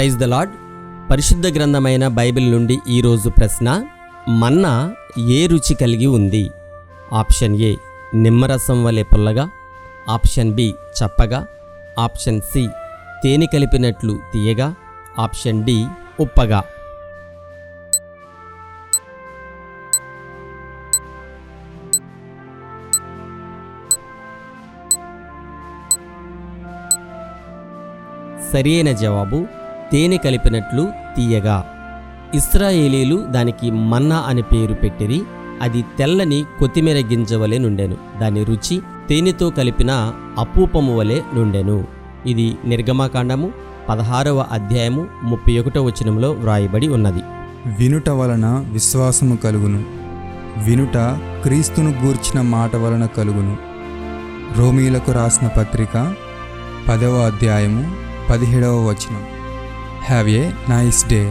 Praise the lord పరిశుద్ధ గ్రంథమైన Bible నుండి ఈరోజు ప్రశ్న మన్నా ఏ రుచి కలిగి ఉంది? ఆప్షన్ ఏ నిమ్మరసం వలె పుల్లగా. ఆప్షన్ బి చప్పగా. ఆప్షన్ సి తేనె కలిపినట్లు తీయగా. ఆప్షన్ డి ఉప్పగా. సరియైన జవాబు తేనె కలిపినట్లు తీయగా. ఇస్రాయేలీలు దానికి మన్నా అని పేరు పెట్టిరి అది తెల్లని కొత్తిమీర గింజ వలె నుండెను. దాని రుచి తేనెతో కలిపిన అపూపము వలె నుండెను. ఇది నిర్గమాకాండము పదహారవ అధ్యాయము ముప్పై ఒకటో వచనంలో వ్రాయబడి ఉన్నది. వినుట వలన విశ్వాసము కలుగును. వినుట క్రీస్తును గూర్చిన మాట వలన కలుగును. రోమీలకు రాసిన పత్రిక పదవ అధ్యాయము పదిహేడవ వచనం. Have a nice day